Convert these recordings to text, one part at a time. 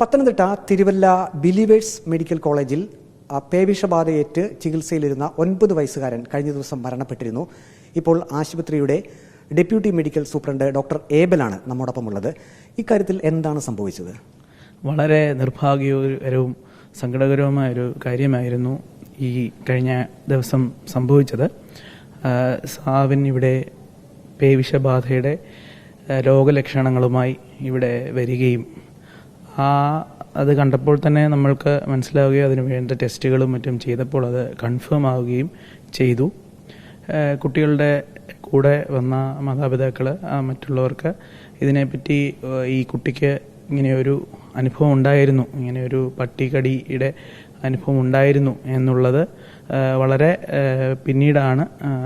Pathanamthitta Thiruvalla believers medical കോളേജിൽ പേവിഷബാധയേറ്റ് ചികിത്സയിലിരുന്ന ഒൻപത് വയസ്സുകാരൻ കഴിഞ്ഞ ദിവസം മരണപ്പെട്ടിരുന്നു. ഇപ്പോൾ ആശുപത്രിയുടെ ഡെപ്യൂട്ടി മെഡിക്കൽ സൂപ്രണ്ട് ഡോക്ടർ ഏബലാണ് നമ്മോടൊപ്പം ഉള്ളത് ഇക്കാര്യത്തിൽ എന്താണ് സംഭവിച്ചത്? വളരെ നിർഭാഗ്യകരവും സങ്കടകരവുമായ ഒരു കാര്യമായിരുന്നു ഈ കഴിഞ്ഞ ദിവസം സംഭവിച്ചത്. സാവിൻ ഇവിടെ പേവിഷബാധയുടെ രോഗലക്ഷണങ്ങളുമായി ഇവിടെ വരികയും ആ അത് കണ്ടപ്പോൾ തന്നെ നമ്മൾക്ക് മനസ്സിലാവുകയും അതിന് വേണ്ട ടെസ്റ്റുകളും മറ്റും ചെയ്തപ്പോൾ അത് കൺഫേം ആവുകയും ചെയ്തു. കുട്ടികളുടെ കൂടെ വന്ന മാതാപിതാക്കൾ മറ്റുള്ളവർക്ക് ഇതിനെപ്പറ്റി ഈ കുട്ടിക്ക് ഇങ്ങനെയൊരു അനുഭവം ഉണ്ടായിരുന്നു. ഇങ്ങനെയൊരു പട്ടികടിയുടെ അനുഭവം ഉണ്ടായിരുന്നു എന്നുള്ളത് വളരെ പിന്നീടാണ്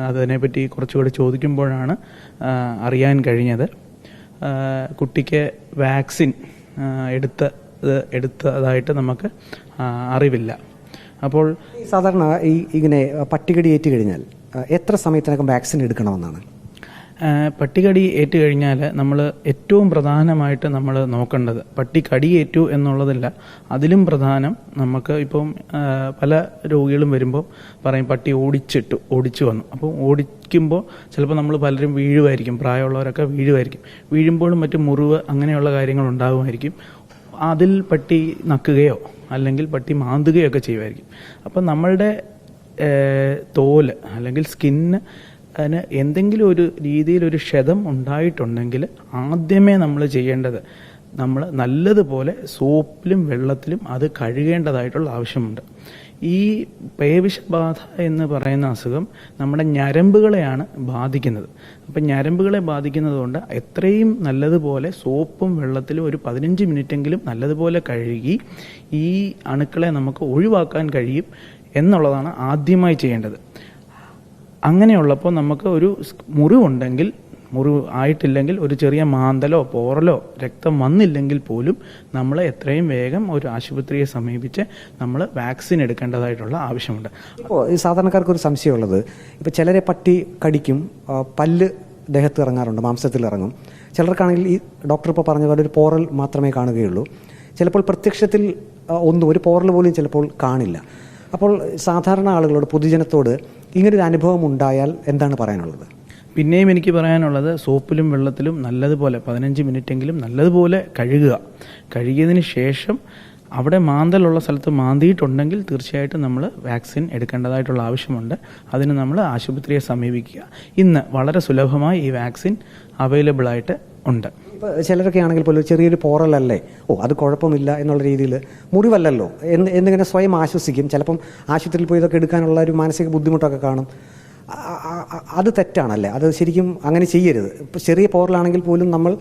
അതിനെപ്പറ്റി കുറച്ചുകൂടി ചോദിക്കുമ്പോഴാണ് അറിയാൻ കഴിഞ്ഞത്. കുട്ടിക്ക് വാക്സിൻ എടുത്ത എടുത്തതായിട്ട് നമുക്ക് അറിവില്ല. അപ്പോൾ സാധാരണ ഈ ഇങ്ങനെ പട്ടികടി ഏറ്റു കഴിഞ്ഞാൽ എത്ര സമയത്തിനകം വാക്സിൻ എടുക്കണമെന്നാണ്? പട്ടികടി ഏറ്റു കഴിഞ്ഞാൽ നമ്മൾ ഏറ്റവും പ്രധാനമായിട്ട് നമ്മൾ നോക്കേണ്ടത് പട്ടി ഏറ്റു എന്നുള്ളതല്ല അതിലും പ്രധാനം നമുക്ക് ഇപ്പം പല രോഗികളും വരുമ്പോൾ പറയും പട്ടി ഓടിച്ചിട്ടു ഓടിച്ചു വന്നു. അപ്പോൾ ഓടിക്കുമ്പോൾ ചിലപ്പോൾ നമ്മൾ പലരും വീഴുമായിരിക്കും പ്രായമുള്ളവരൊക്കെ വീഴുമായിരിക്കും. വീഴുമ്പോഴും മറ്റ് മുറിവ് അങ്ങനെയുള്ള കാര്യങ്ങൾ ഉണ്ടാകുമായിരിക്കും. അതിൽ പട്ടി നക്കുകയോ അല്ലെങ്കിൽ പട്ടി മാന്തുകയോ ഒക്കെ ചെയ്യുമായിരിക്കും. അപ്പം നമ്മളുടെ തോൽ അല്ലെങ്കിൽ സ്കിന്ന് അതിന് എന്തെങ്കിലും ഒരു രീതിയിൽ ഒരു ക്ഷതം ഉണ്ടായിട്ടുണ്ടെങ്കിൽ ആദ്യമേ നമ്മൾ ചെയ്യേണ്ടത് നമ്മൾ നല്ലതുപോലെ സോപ്പിലും വെള്ളത്തിലും അത് കഴുകേണ്ടതായിട്ടുള്ള ആവശ്യമുണ്ട്. ഈ പേവിഷബാധ എന്ന് പറയുന്ന അസുഖം നമ്മുടെ ഞരമ്പുകളെയാണ് ബാധിക്കുന്നത്. അപ്പം ഞരമ്പുകളെ ബാധിക്കുന്നതുകൊണ്ട് എത്രയും നല്ലതുപോലെ സോപ്പും വെള്ളത്തിലും ഒരു പതിനഞ്ച് മിനിറ്റെങ്കിലും നല്ലതുപോലെ കഴുകി ഈ അണുക്കളെ നമുക്ക് ഒഴിവാക്കാൻ കഴിയും എന്നുള്ളതാണ് ആദ്യമായി ചെയ്യേണ്ടത്. അങ്ങനെയുള്ളപ്പോൾ നമുക്ക് ഒരു മുറിവുണ്ടെങ്കിൽ മുറിവ് ആയിട്ടില്ലെങ്കിൽ ഒരു ചെറിയ മാന്തലോ പോറലോ രക്തം വന്നില്ലെങ്കിൽ പോലും നമ്മൾ എത്രയും വേഗം ഒരു ആശുപത്രിയെ സമീപിച്ച് നമ്മൾ വാക്സിൻ എടുക്കേണ്ടതായിട്ടുള്ള ആവശ്യമുണ്ട്. ഇപ്പോൾ ഈ സാധാരണക്കാർക്ക് ഒരു സംശയമുള്ളത്. ഇപ്പോൾ ചിലരെ പട്ടി കടിക്കും പല്ല് ദേഹത്ത് ഇറങ്ങാറുണ്ട് മാംസത്തിൽ ഇറങ്ങും. ചിലർക്കാണെങ്കിൽ ഈ ഡോക്ടർ ഇപ്പോൾ പറഞ്ഞ പോലെ ഒരു പോറൽ മാത്രമേ കാണുകയുള്ളൂ. ചിലപ്പോൾ പ്രത്യക്ഷത്തിൽ ഒന്നും ഒരു പോറൽ പോലും ചിലപ്പോൾ കാണില്ല. അപ്പോൾ സാധാരണ ആളുകളോട് പൊതുജനത്തോട് ഇങ്ങനൊരു അനുഭവം ഉണ്ടായാൽ എന്താണ് പറയാനുള്ളത്? പിന്നെയും എനിക്ക് പറയാനുള്ളത് സോപ്പിലും വെള്ളത്തിലും നല്ലതുപോലെ പതിനഞ്ച് മിനിറ്റെങ്കിലും നല്ലതുപോലെ കഴുകുക. കഴുകിയതിന് ശേഷം അവിടെ മാന്തലുള്ള സ്ഥലത്ത് മാന്തിയിട്ടുണ്ടെങ്കിൽ തീർച്ചയായിട്ടും നമ്മൾ വാക്സിൻ എടുക്കേണ്ടതായിട്ടുള്ള ആവശ്യമുണ്ട്. അതിന് നമ്മൾ ആശുപത്രിയെ സമീപിക്കുക. ഇന്ന് വളരെ സുലഭമായി ഈ വാക്സിൻ അവൈലബിളായിട്ട് ഉണ്ട്. ഇപ്പോൾ ചിലരൊക്കെ ആണെങ്കിൽ പോലും ചെറിയൊരു പോറലല്ലേ? ഓ അത് കുഴപ്പമില്ല എന്നുള്ള രീതിയിൽ മുറിവല്ലല്ലോ. എന്ന് എന്നിങ്ങനെ സ്വയം ആശ്വസിക്കും. ചിലപ്പം ആശുപത്രിയിൽ പോയി ഇതൊക്കെ എടുക്കാനുള്ള ഒരു മാനസിക ബുദ്ധിമുട്ടൊക്കെ കാണും. അത് തെറ്റാണല്ലേ? അത് ശരിക്കും അങ്ങനെ ചെയ്യരുത്. ഇപ്പോൾ ചെറിയ പോറലാണെങ്കിൽ പോലും നമ്മൾ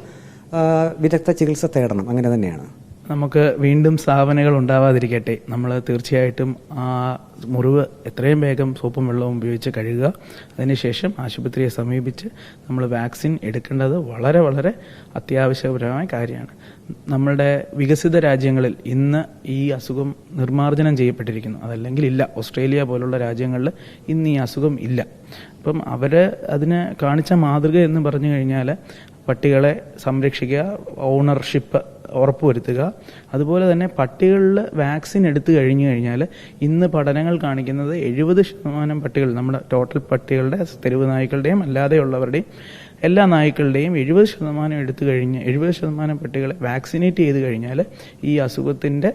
വിദഗ്ധ ചികിത്സ തേടണം. അങ്ങനെ തന്നെയാണ്. നമുക്ക് വീണ്ടും സ്ഥാപനങ്ങൾ ഉണ്ടാവാതിരിക്കട്ടെ. നമ്മൾ തീർച്ചയായിട്ടും ആ മുറിവ് എത്രയും വേഗം സോപ്പും വെള്ളവും ഉപയോഗിച്ച് കഴുകുക. അതിനുശേഷം ആശുപത്രിയെ സമീപിച്ച് നമ്മൾ വാക്സിൻ എടുക്കേണ്ടത് വളരെ വളരെ അത്യാവശ്യപരമായ കാര്യമാണ്. നമ്മളുടെ വികസിത രാജ്യങ്ങളിൽ ഇന്ന് ഈ അസുഖം നിർമ്മാർജനം ചെയ്യപ്പെട്ടിരിക്കുന്നു. അതല്ലെങ്കിൽ ഇല്ല. ഓസ്ട്രേലിയ പോലുള്ള രാജ്യങ്ങളിൽ ഇന്ന് ഈ അസുഖം ഇല്ല. അപ്പം അവർ അതിനെ കാണിച്ച മാതൃക എന്ന് പറഞ്ഞു കഴിഞ്ഞാൽ പട്ടികളെ സംരക്ഷിക്കുക ഓണർഷിപ്പ് ഉറപ്പുവരുത്തുക. അതുപോലെ തന്നെ പട്ടികളിൽ വാക്സിൻ എടുത്തു കഴിഞ്ഞു കഴിഞ്ഞാൽ ഇന്ന് പഠനങ്ങൾ കാണിക്കുന്നത് എഴുപത് ശതമാനം പട്ടികൾ നമ്മുടെ ടോട്ടൽ പട്ടികളുടെ തെരുവ് നായ്ക്കളുടെയും അല്ലാതെയുള്ളവരുടെയും എല്ലാ നായ്ക്കളുടെയും എഴുപത് ശതമാനം എടുത്തു കഴിഞ്ഞ് എഴുപത് ശതമാനം പട്ടികളെ വാക്സിനേറ്റ് ചെയ്ത് കഴിഞ്ഞാൽ ഈ അസുഖത്തിന്റെ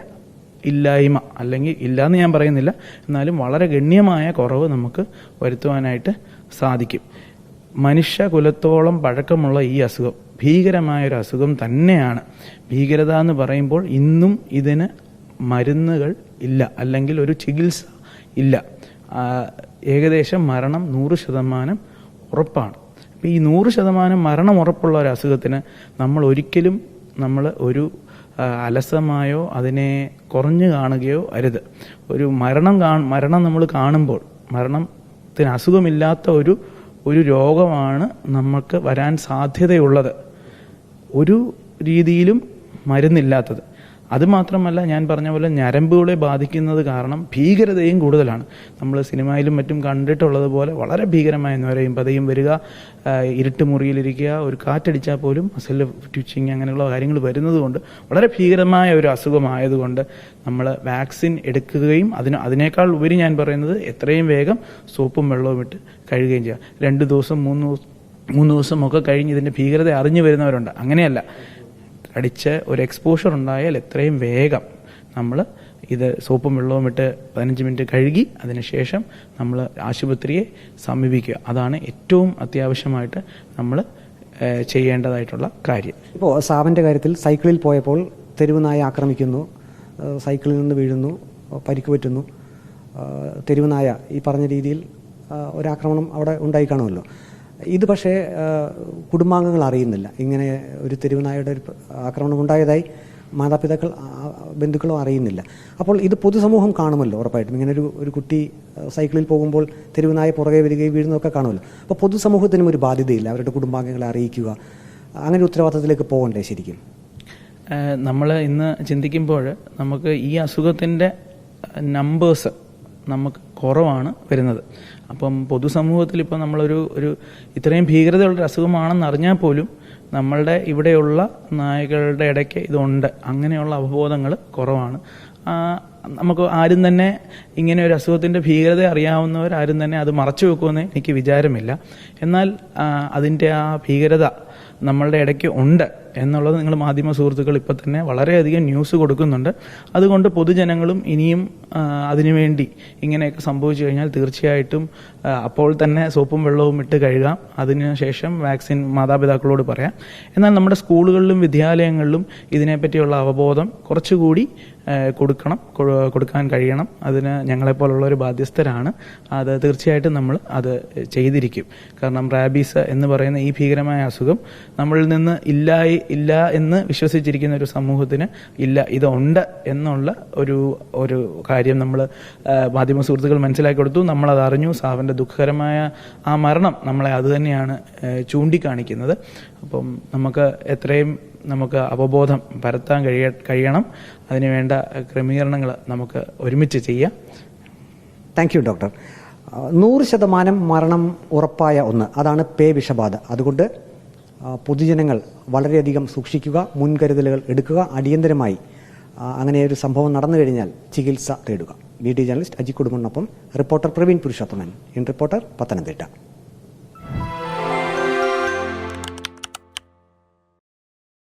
ഇല്ലായ്മ അല്ലെങ്കിൽ ഇല്ലയെന്ന് ഞാൻ പറയുന്നില്ല എന്നാലും വളരെ ഗണ്യമായ കുറവ് നമുക്ക് വരുത്തുവാനായിട്ട് സാധിക്കും. മനുഷ്യ കുലത്തോളം പഴക്കമുള്ള ഈ അസുഖം ഭീകരമായ ഒരു അസുഖം തന്നെയാണ്. ഭീകരത എന്ന് പറയുമ്പോൾ ഇന്നും ഇതിന് മരുന്നുകൾ ഇല്ല അല്ലെങ്കിൽ ഒരു ചികിത്സ ഇല്ല. ഏകദേശം മരണം നൂറ് ശതമാനം ഉറപ്പാണ്. അപ്പം ഈ നൂറ് ശതമാനം മരണം ഉറപ്പുള്ള ഒരു അസുഖത്തിന് നമ്മൾ ഒരിക്കലും നമ്മൾ ഒരു അലസമായോ അതിനെ കുറഞ്ഞു കാണുകയോ അരുത്. ഒരു മരണം കാ മരണം നമ്മൾ കാണുമ്പോൾ മരണത്തിന് അസുഖമില്ലാത്ത ഒരു ഒരു രോഗമാണ് നമുക്ക് വരാൻ സാധ്യതയുള്ളത്. ഒരു രീതിയിലും മരുന്നില്ലാത്തത്. അതുമാത്രമല്ല ഞാൻ പറഞ്ഞ പോലെ ഞരമ്പുകളെ ബാധിക്കുന്നത് കാരണം ഭീകരതയും കൂടുതലാണ്. നമ്മൾ സിനിമയിലും മറ്റും കണ്ടിട്ടുള്ളത് പോലെ വളരെ ഭീകരമായ നൊരയും പതയും വരിക ഇരുട്ട് മുറിയിലിരിക്കുക ഒരു കാറ്റടിച്ചാൽ പോലും മസിൽ ട്വിച്ചിങ് അങ്ങനെയുള്ള കാര്യങ്ങൾ വരുന്നതുകൊണ്ട് വളരെ ഭീകരമായ ഒരു അസുഖമായതുകൊണ്ട് നമ്മൾ വാക്സിൻ എടുക്കുകയും അതിന് അതിനേക്കാൾ ഉപരി ഞാൻ പറയുന്നത് എത്രയും വേഗം സോപ്പും വെള്ളവും ഇട്ട് കഴുകുകയും ചെയ്യുക. രണ്ട് ദിവസം മൂന്ന് ദിവസം മൂന്ന് ദിവസം ഒക്കെ കഴിഞ്ഞ് ഇതിന്റെ ഭീകരത അറിഞ്ഞു വരുന്നവരുണ്ട്. അങ്ങനെയല്ല. കടിച്ച് ഒരു എക്സ്പോഷർ ഉണ്ടായാൽ എത്രയും വേഗം നമ്മൾ ഇത് സോപ്പും വെള്ളവും ഇട്ട് പതിനഞ്ച് മിനിറ്റ് കഴുകി അതിനുശേഷം നമ്മൾ ആശുപത്രിയെ സമീപിക്കുക. അതാണ് ഏറ്റവും അത്യാവശ്യമായിട്ട് നമ്മൾ ചെയ്യേണ്ടതായിട്ടുള്ള കാര്യം. ഇപ്പോൾ സാവന്റെ കാര്യത്തിൽ സൈക്കിളിൽ പോയപ്പോൾ തെരുവ് നായ ആക്രമിക്കുന്നു. സൈക്കിളിൽ നിന്ന് വീഴുന്നു. പരിക്ക് പറ്റുന്നു. തെരുവുനായ തെരുവ് നായ ഈ പറഞ്ഞ രീതിയിൽ ഒരാക്രമണം അവിടെ ഉണ്ടായി കാണുമല്ലോ. ഇത് പക്ഷേ കുടുംബാംഗങ്ങൾ അറിയുന്നില്ല. ഇങ്ങനെ ഒരു തെരുവുനായുടെ ഒരു ആക്രമണം ഉണ്ടായതായി മാതാപിതാക്കൾ ബന്ധുക്കളും അറിയുന്നില്ല. അപ്പോൾ ഇത് പൊതുസമൂഹം കാണുമല്ലോ ഉറപ്പായിട്ടും. ഇങ്ങനെ ഒരു ഒരു കുട്ടി സൈക്കിളിൽ പോകുമ്പോൾ തെരുവുനായ പുറകെ വരികയും വീഴുന്നതൊക്കെ കാണുമല്ലോ. അപ്പോൾ പൊതുസമൂഹത്തിനും ഒരു ബാധ്യതയില്ല അവരുടെ കുടുംബാംഗങ്ങളെ അറിയിക്കുക. അങ്ങനെ ഉത്തരവാദിത്തത്തിലേക്ക് പോകണ്ടേ ശരിക്കും? നമ്മൾ ഇന്ന് ചിന്തിക്കുമ്പോൾ നമുക്ക് ഈ അസുഖത്തിന്റെ നമ്പേഴ്സ് നമുക്ക് കുറവാണ് വരുന്നത്. അപ്പം പൊതുസമൂഹത്തിൽ ഇപ്പം നമ്മളൊരു ഒരു ഇത്രയും ഭീകരതയുള്ള ഒരു അസുഖമാണെന്ന് അറിഞ്ഞാൽ പോലും നമ്മളുടെ ഇവിടെയുള്ള നായകളുടെ ഇടയ്ക്ക് ഇതുണ്ട്. അങ്ങനെയുള്ള അവബോധങ്ങൾ കുറവാണ്. നമുക്ക് ആരും തന്നെ ഇങ്ങനെ ഒരു അസുഖത്തിന്റെ ഭീകരത അറിയാവുന്നവർ ആരും തന്നെ അത് മറച്ചു വെക്കുമെന്ന് എനിക്ക് വിചാരമില്ല. എന്നാൽ അതിന്റെ ആ ഭീകരത നമ്മളുടെ ഇടയ്ക്ക് ഉണ്ട്. എന്നുള്ളത് നിങ്ങൾ മാധ്യമ സുഹൃത്തുക്കൾ ഇപ്പം തന്നെ വളരെയധികം ന്യൂസ് കൊടുക്കുന്നുണ്ട്. അതുകൊണ്ട് പൊതുജനങ്ങളും ഇനിയും അതിനുവേണ്ടി ഇങ്ങനെയൊക്കെ സംഭവിച്ചു കഴിഞ്ഞാൽ തീർച്ചയായിട്ടും അപ്പോൾ തന്നെ സോപ്പും വെള്ളവും ഇട്ട് കഴുകാം. അതിനുശേഷം വാക്സിൻ മാതാപിതാക്കളോട് പറയാം. എന്നാൽ നമ്മുടെ സ്കൂളുകളിലും വിദ്യാലയങ്ങളിലും ഇതിനെപ്പറ്റിയുള്ള അവബോധം കുറച്ചുകൂടി കൊടുക്കണം കൊടുക്കാൻ കഴിയണം. അതിന് ഞങ്ങളെപ്പോലുള്ള ഒരു ബാധ്യസ്ഥരാണ്. അത് തീർച്ചയായിട്ടും നമ്മൾ അത് ചെയ്തിരിക്കും. കാരണം റാബീസ് എന്ന് പറയുന്ന ഈ ഭീകരമായ അസുഖം നമ്മളിൽ നിന്ന് ഇല്ല ഇല്ല എന്ന് വിശ്വസിച്ചിരിക്കുന്ന ഒരു സമൂഹത്തിന് ഇല്ല ഇതുണ്ട് എന്നുള്ള ഒരു ഒരു കാര്യം നമ്മൾ മാധ്യമ സുഹൃത്തുക്കൾ മനസ്സിലാക്കി കൊടുത്തു. നമ്മളത് അറിഞ്ഞു. സാവന്റെ ദുഃഖകരമായ ആ മരണം നമ്മളെ അത് തന്നെയാണ് ചൂണ്ടിക്കാണിക്കുന്നത്. അപ്പം നമുക്ക് എത്രയും നമുക്ക് അവബോധം പരത്താൻ കഴിയ കഴിയണം. അതിനുവേണ്ട ക്രമീകരണങ്ങൾ നമുക്ക് ഒരുമിച്ച് ചെയ്യാം. താങ്ക് യു ഡോക്ടർ നൂറ് ശതമാനം മരണം ഉറപ്പായ ഒന്ന്. അതാണ് പേ വിഷബാധ. അതുകൊണ്ട് പൊതുജനങ്ങൾ വളരെയധികം സൂക്ഷിക്കുക മുൻകരുതലുകൾ എടുക്കുക അടിയന്തരമായി അങ്ങനെ ഒരു സംഭവം നടന്നു കഴിഞ്ഞാൽ ചികിത്സ തേടുക. ഡി journalist Aji കുടുംബനൊപ്പം reporter Praveen Purushothaman in reporter Pathanamthitta.